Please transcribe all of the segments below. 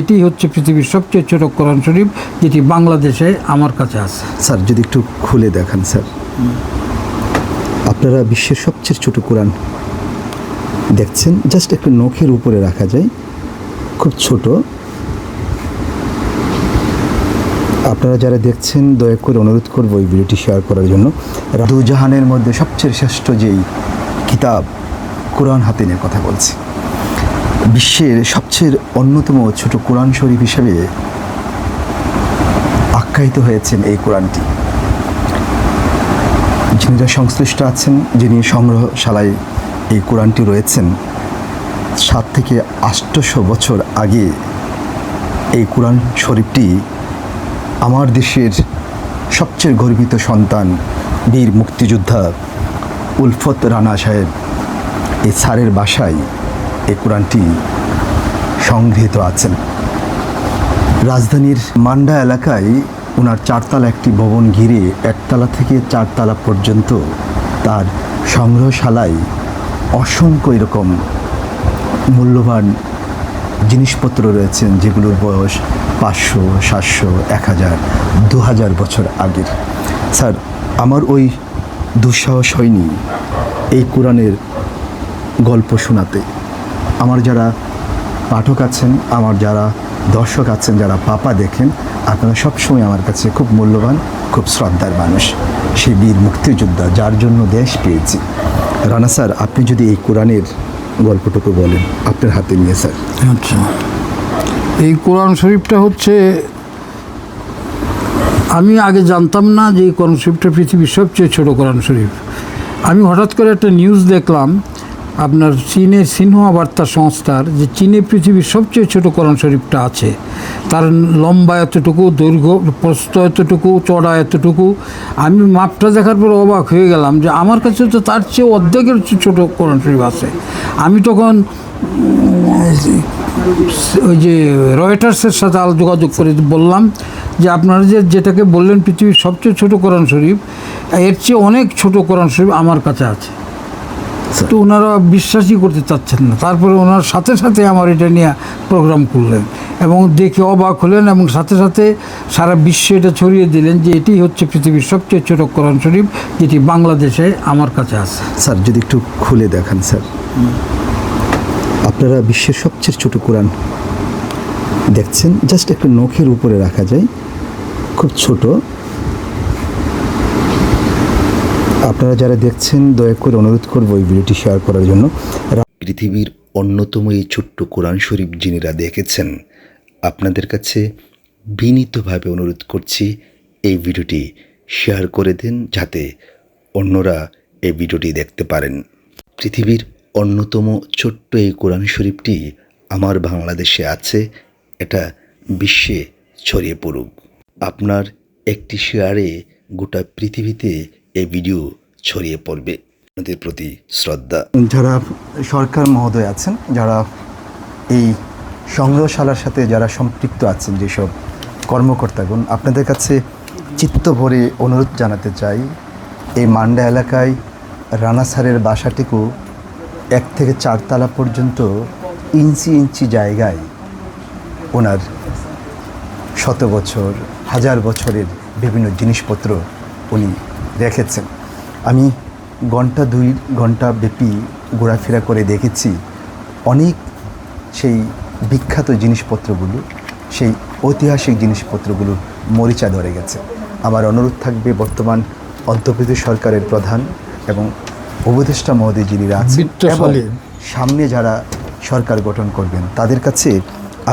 এটি হচ্ছে পৃথিবীর সবচেয়ে ছোট কোরআন শরীফ, যেটি বাংলাদেশে আমার কাছে আছে। স্যার, যদি একটু খুলে দেখান, স্যার। আপনারা বিশ্বের সবচেয়ে ছোট কোরআন দেখছেন? জাস্ট একটু নখের উপরে রাখা যায়। খুব ছোট। আপনারা যারা দেখছেন, দয়া করে অনুরোধ করব এই ভিডিওটি শেয়ার করার জন্য। দুজাহানের মধ্যে সবচেয়ে শ্রেষ্ঠ যেই কিতাব, কোরআন হাতে নিয়ে কথা বলছি। বিশ্বের সবচেয়ে অন্যতম ছোট কোরআন শরীফ হিসেবে আখ্যায়িত হয়েছেন এই কোরআনটি। যিনিরা সংশ্লিষ্ট আছেন, যিনি সংগ্রহশালায় এই কোরআনটি রয়েছেন, সাত থেকে আষ্টশো বছর আগে এই কোরআন শরীফটি আমার দেশের সবচেয়ে গর্বিত সন্তান, বীর মুক্তিযোদ্ধা উলফত রানা সাহেব, এই স্যারের বাসায় এই কোরআনটি সংগৃহীত আছেন। রাজধানীর মান্ডা এলাকায় ওনার চারতলা একটি ভবন ঘিরে একতলা থেকে চারতলা পর্যন্ত তার সংগ্রহশালায় অসংখ্য এরকম মূল্যবান জিনিসপত্র রয়েছেন, যেগুলোর বয়স পাঁচশো, সাতশো, এক হাজার, দু হাজার বছর আগের। স্যার, আমার ওই দুঃসাহস হয়নি এই কোরআনের গল্প শোনাতে। আমার যারা পাঠক আছেন, আমার যারা দর্শক আছেন, যারা পাপা দেখেন, আপনারা সবসময় আমার কাছে খুব মূল্যবান, খুব শ্রদ্ধার মানুষ। সেই বীর মুক্তিযোদ্ধা, যার জন্য দেশ পেয়েছি। রানা স্যার, আপনি যদি এই কোরআনের গল্পটুকু বলেন, আপনার হাতে নিয়ে স্যার। আচ্ছা। এই কোরআন শরীফটা হচ্ছে, আমি আগে জানতাম না যে এই কোরআন শরীফটা পৃথিবীর সবচেয়ে ছোট কোরআন শরীফ। আমি হঠাৎ করে একটা নিউজ দেখলাম আপনার চীনের সিনহুয়া বার্তা সংস্থার যে চীনে পৃথিবীর সবচেয়ে ছোট কোরআন শরীফটা আছে, তার লম্বা এতটুকু, দৈর্ঘ্য, প্রস্থ এতটুকু চড়া এতটুকু, আমি মাপটা দেখার পর অবাক হয়ে গেলাম যে আমার কাছে তো তার চেয়ে অর্ধেকের ছোট কোরআন শরীফ আছে। আমি তখন, ওই যে রয়টার্সের সাথে আলো যোগাযোগ করে বললাম যে আপনারা যে যেটাকে বললেন পৃথিবীর সবচেয়ে ছোট কোরআন শরীফ, এর চেয়ে অনেক ছোট কোরআন শরীফ আমার কাছে আছে। তো ওনারা বিশ্বাসই করতে চাচ্ছেন না। তারপরে ওনার সাথে সাথে আমার এটা নিয়ে প্রোগ্রাম করলেন এবং দেখে অবাক হলেন এবং সাথে সাথে সারা বিশ্বে এটা ছড়িয়ে দিলেন যে এটি হচ্ছে পৃথিবীর সবচেয়ে ছোট কোরআন শরীফ যেটি বাংলাদেশে আমার কাছে আছে। স্যার, যদি একটু খুলে দেখান, স্যার। আপনারা বিশ্বের সবচেয়ে ছোট কোরআন দেখছেন? জাস্ট একটু নখের উপরে রাখা যায়। খুব ছোট। আপনারা যারা দেখছেন, দয়া করে অনুরোধ করব এই ভিডিওটি শেয়ার করার জন্য। পৃথিবীর অন্যতম এই ছোট্ট কোরআন শরীফ যিনিরা দেখেছেন, আপনাদের কাছে বিনীতভাবে অনুরোধ করছি এই ভিডিওটি শেয়ার করে দিন যাতে অন্যরা এই ভিডিওটি দেখতে পারেন। পৃথিবীর অন্যতম ছোট্ট এই কোরআন শরীফটি আমার বাংলাদেশে আছে, এটা বিশ্বে ছড়িয়ে পড়ুক। আপনার একটি শেয়ারে গোটা পৃথিবীতে এই ভিডিও ছড়িয়ে পড়বে। আপনাদের প্রতি শ্রদ্ধা। যারা সরকার মহোদয় আছেন, যারা এই সংগ্রহশালার সাথে যারা সম্পৃক্ত আছেন যেসব কর্মকর্তাগণ, আপনাদের কাছে চিত্ত ভরে অনুরোধ জানাতে চাই, এই মান্ডা এলাকায় রানা স্যারের বাসাটিকু এক থেকে চারতলা পর্যন্ত ইঞ্চি ইঞ্চি জায়গায় ওনার শত বছর, হাজার বছরের বিভিন্ন জিনিসপত্র উনি রেখেছেন। আমি ঘণ্টা দুই ঘণ্টা ব্যাপী ঘোরাফেরা করে দেখেছি অনেক সেই বিখ্যাত জিনিসপত্রগুলো সেই ঐতিহাসিক জিনিসপত্রগুলো মরিচা ধরে গেছে। আমার অনুরোধ থাকবে বর্তমান অন্তর্প্রদেশ সরকারের প্রধান এবং উপদেষ্টা মহোদয় যিনি আছেন সামনে যারা সরকার গঠন করবেন তাদের কাছে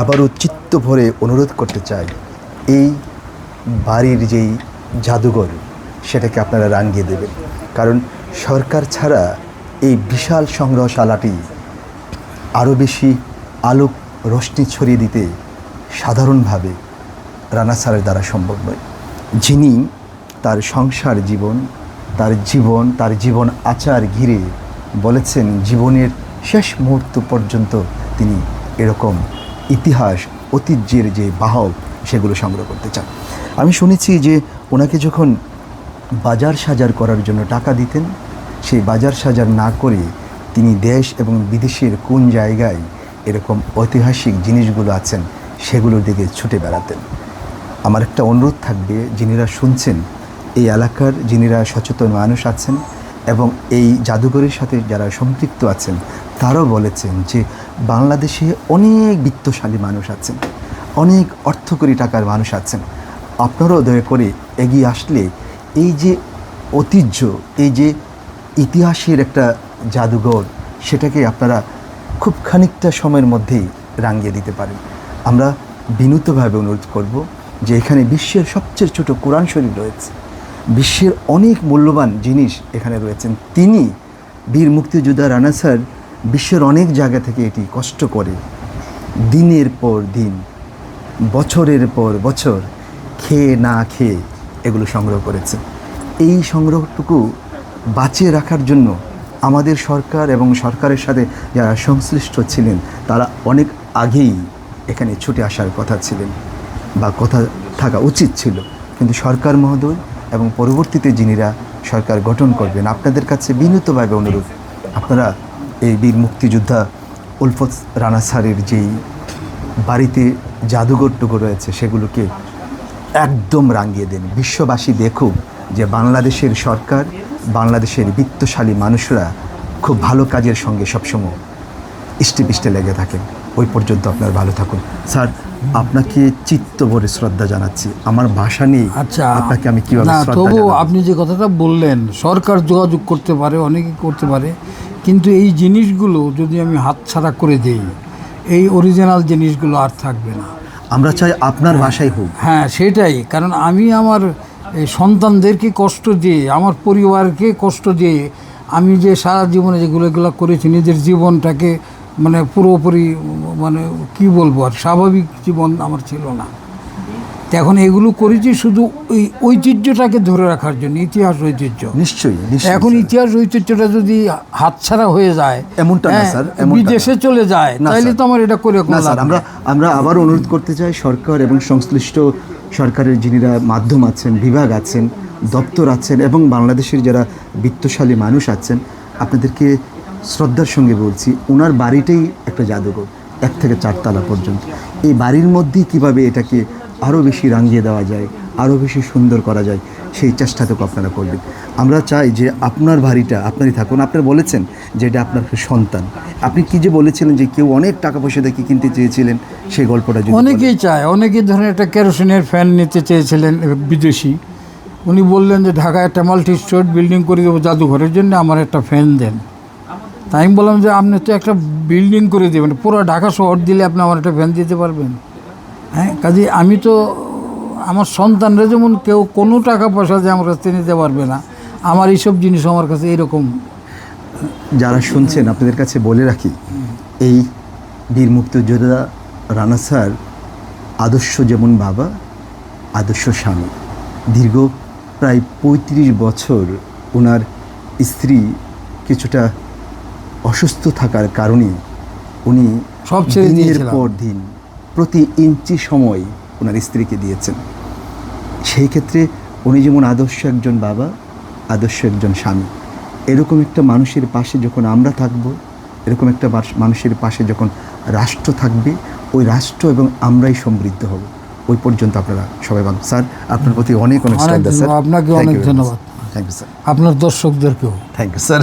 আবারও চিত্ত ভরে অনুরোধ করতে চাই এই বাড়ির যেই জাদুঘর সেটাকে আপনারা রাঙিয়ে দেবেন। কারণ সরকার ছাড়া এই বিশাল সংগ্রহশালাটি আরও বেশি আলোক রশ্মি ছড়িয়ে দিতে সাধারণভাবে রানা স্যারের দ্বারা সম্ভব নয়। যিনি তার সংসার জীবন, তার জীবন তার জীবন আচার ঘিরে বলেছেন, জীবনের শেষ মুহূর্ত পর্যন্ত তিনি এরকম ইতিহাস, ঐতিহ্যের যে বাহক, সেগুলো সংগ্রহ করতে চান। আমি শুনেছি যে ওনাকে যখন বাজার সাজার করার জন্য টাকা দিতেন। সেই বাজার সাজার না করে তিনি দেশ এবং বিদেশের কোন জায়গায় এরকম ঐতিহাসিক জিনিসগুলো আছেন সেগুলোর দিকে ছুটে বেড়াতেন। আমার একটা অনুরোধ থাকবে যিনিরা শুনছেন, এই এলাকার যিনিরা সচেতন মানুষ আছেন এবং এই জাদুঘরের সাথে যারা সম্পৃক্ত আছেন, তারাও বলেছেন যে বাংলাদেশে অনেক বিত্তশালী মানুষ আছেন, অনেক অর্থকরী টাকার মানুষ আছেন। আপনারাও দয়া করে এগিয়ে আসলে এই যে ঐতিহ্য, এই যে ইতিহাসের একটা জাদুঘর, সেটাকে আপনারা খুব খানিকটা সময়ের মধ্যেই রাঙিয়ে দিতে পারেন। আমরা বিনীতভাবে অনুরোধ করব যে এখানে বিশ্বের সবচেয়ে ছোট কোরআন শরীফ রয়েছে। বিশ্বের অনেক মূল্যবান জিনিস এখানে রয়েছেন। তিনি বীর মুক্তিযোদ্ধা রানা স্যার বিশ্বের অনেক জায়গা থেকে এটি কষ্ট করে। দিনের পর দিন, বছরের পর বছর, খেয়ে না খেয়ে এগুলো সংগ্রহ করেছে। এই সংগ্রহটুকু বাঁচিয়ে রাখার জন্য আমাদের সরকার এবং সরকারের সাথে যারা সংশ্লিষ্ট ছিলেন, তারা অনেক আগেই এখানে ছুটে আসার কথা ছিলেন বা কথা থাকা উচিত ছিল। কিন্তু সরকার মহোদয় এবং পরবর্তীতে যিনিরা সরকার গঠন করবেন, আপনাদের কাছে বিনীতভাবে অনুরোধ, আপনারা এই বীর মুক্তিযোদ্ধা উলফত রানা স্যারের যেই বাড়িতে জাদুঘরটুকু রয়েছে, সেগুলোকে একদম রাঙিয়ে দেন। বিশ্ববাসী দেখুক যে বাংলাদেশের সরকার বাংলাদেশের বিত্তশালী মানুষরা খুব ভালো কাজের সঙ্গে সবসময় ইষ্টে পিষ্টে লেগে থাকেন। ওই পর্যন্ত আপনার ভালো থাকুন। স্যার আপনাকে চিত্ত ভরে শ্রদ্ধা জানাচ্ছি। আমার ভাষা নেই আচ্ছা আপনাকে আমি কীভাবে তবু আপনি যে কথাটা বললেন সরকার যোগাযোগ করতে পারে অনেকে করতে পারে কিন্তু এই জিনিসগুলো যদি আমি হাতছাড়া করে দেই এই অরিজিনাল জিনিসগুলো আর থাকবে না। আমরা চাই আপনার ভাষাই হোক। হ্যাঁ সেটাই। কারণ আমি আমার সন্তানদেরকে কষ্ট দিয়ে, আমার পরিবারকে কষ্ট দিয়ে আমি যে সারা জীবনে যেগুলো, এগুলো করেছি, নিজের জীবনটাকে মানে পুরোপুরি মানে কি বলব আর, স্বাভাবিক জীবন আমার ছিল না। এখন এগুলো করেছি শুধু ওই ঐতিহ্যটাকে ধরে রাখার জন্য ইতিহাস ঐতিহ্য। নিশ্চয়ই এখন ইতিহাস ঐতিহ্যটা যদি হাতছাড়া হয়ে যায় এমনটা না, হ্যাঁ, স্যার। বিদেশে চলে যায় তাহলে তো আমার এটা করে না স্যার আমরা আমরা আবার অনুরোধ করতে চাই সরকার এবং সংশ্লিষ্ট সরকারের যিনিরা মাধ্যম আছেন বিভাগ আছেন দপ্তর আছেন এবং বাংলাদেশের যারা বিত্তশালী মানুষ আছেন আপনাদেরকে শ্রদ্ধার সঙ্গে বলছি ওনার বাড়িটাই একটা জাদুঘর এক থেকে চারতলা পর্যন্ত। এই বাড়ির মধ্যেই কীভাবে এটাকে আরও বেশি রাঙিয়ে দেওয়া যায়, আরও বেশি সুন্দর করা যায়, সেই চেষ্টাটুকু আপনারা করবেন। আমরা চাই যে আপনার বাড়িটা, আপনারই থাকুন। আপনারা বলেছেন যে এটা আপনার সন্তান। আপনি কি যে বলেছিলেন যে কেউ অনেক টাকা পয়সা দেখে কিনতে চেয়েছিলেন সেই গল্পটা অনেকেই চায়। অনেকেই ধরেন একটা কেরোসিনের ফ্যান নিতে চেয়েছিলেন বিদেশি। উনি বললেন যে ঢাকায় একটা মাল্টি স্টোর বিল্ডিং করে দেবো জাদুঘরের জন্য, আমার একটা ফ্যান দেন। তাই আমি বললাম যে আপনি তো একটা বিল্ডিং করে দেবেন, পুরো ঢাকা শহর দিলে আপনি আমার একটা ফ্যান দিতে পারবেন। হ্যাঁ? কাজে আমি তো আমার সন্তানরা যেমন কেউ কোনো টাকা পয়সা যে আমার কাছ থেকে নিতে পারবে না আমার এইসব জিনিস আমার কাছে এরকম। যারা শুনছেন আপনাদের কাছে বলে রাখি এই বীর মুক্তিযোদ্ধা রানা স্যার আদর্শ যেমন বাবা আদর্শ স্বামী। দীর্ঘ প্রায় পঁয়ত্রিশ বছর ওনার স্ত্রী কিছুটা অসুস্থ থাকার কারণে উনি সব ছেড়ে দিনের। পর দিন প্রতি ইঞ্চি সময় ওনার স্ত্রীকে দিয়েছেন। সেই ক্ষেত্রে উনি যেমন আদর্শ একজন বাবা আদর্শ একজন স্বামী এরকম একটা মানুষের পাশে যখন আমরা থাকব এরকম একটা মানুষের পাশে যখন রাষ্ট্র থাকবে ওই রাষ্ট্র এবং আমরাই সমৃদ্ধ হব। ওই পর্যন্ত আপনারা সবাই ভালো। স্যার আপনার প্রতি অনেক অনেক। আপনাকে অনেক ধন্যবাদ। থ্যাংক ইউ স্যার আপনার দর্শকদেরকেও। Thank you sir